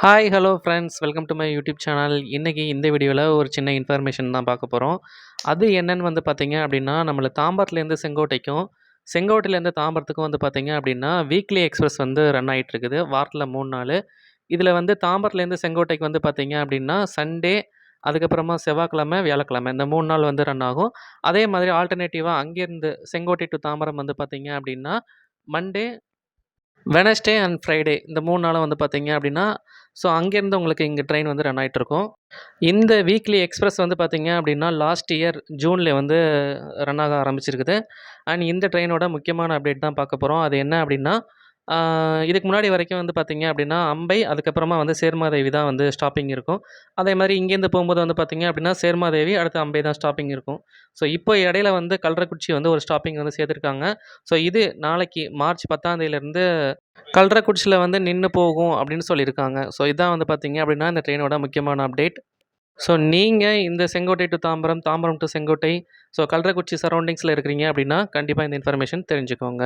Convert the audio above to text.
Hi hello friends welcome to my YouTube channel இன்றைக்கி இந்த வீடியோவில் ஒரு சின்ன இன்ஃபர்மேஷன் தான் பார்க்க போகிறோம் அது என்னென்னு வந்து பார்த்தீங்க அப்படின்னா நம்மளை தாம்பரத்துலேருந்து செங்கோட்டைக்கும் செங்கோட்டையிலேருந்து தாம்பரத்துக்கும் வந்து பார்த்திங்க அப்படின்னா வீக்லி எக்ஸ்பிரஸ் வந்து ரன் ஆகிட்டுருக்குது வாரத்தில் மூணு நாள். இதில் வந்து தாம்பரத்துலேருந்து செங்கோட்டைக்கு வந்து பார்த்திங்க அப்படின்னா சண்டே அதுக்கப்புறமா செவ்வாய்க்கிழமை வியாழக்கிழமை இந்த மூணு நாள் வந்து ரன் ஆகும். அதே மாதிரி ஆல்டர்னேட்டிவாக அங்கேருந்து செங்கோட்டை டு தாம்பரம் வந்து பார்த்திங்க அப்படின்னா மண்டே வெனஸ்டே அண்ட் ஃப்ரைடே இந்த மூணு நாளும் வந்து பார்த்தீங்க அப்படின்னா ஸோ அங்கேருந்து உங்களுக்கு இங்கே ட்ரெயின் வந்து ரன் ஆகிட்டுருக்கும் இந்த வீக்லி எக்ஸ்பிரஸ் வந்து பார்த்தீங்க அப்படின்னா லாஸ்ட் இயர் ஜூனில் வந்து ரன் ஆக ஆரம்பிச்சிருக்குது. அண்ட் இந்த ட்ரெயினோட முக்கியமான அப்டேட் தான் பார்க்க போகிறோம் அது என்ன அப்படின்னா இதுக்கு முன்னாடி வரைக்கும் வந்து பார்த்திங்க அப்படின்னா அம்பை அதுக்கப்புறமா வந்து சேர்மாதேவி தான் வந்து ஸ்டாப்பிங் இருக்கும். அதே மாதிரி இங்கேருந்து போகும்போது வந்து பார்த்திங்க அப்படின்னா சேர்மாதேவி அடுத்து அம்பை தான் ஸ்டாப்பிங் இருக்கும். ஸோ இப்போ இடையில வந்து கல்றக்குச்சி வந்து ஒரு ஸ்டாப்பிங் வந்து சேர்த்துருக்காங்க. ஸோ இது நாளைக்கு மார்ச் பத்தாந்தேதியிலேருந்து கல்றக்குச்சியில் வந்து நின்று போகும் அப்படின்னு சொல்லியிருக்காங்க. ஸோ இதான் வந்து பார்த்தீங்க அப்படின்னா இந்த ட்ரெயினோட முக்கியமான அப்டேட் ஸோ நீங்கள் இந்த Sengottai to Tambaram Tambaram to Sengottai so Kallakurichi சரௌண்டிங்ஸில் இருக்கிறீங்க அப்படின்னா கண்டிப்பாக இந்த இன்ஃபர்மேஷன் தெரிஞ்சுக்கோங்க.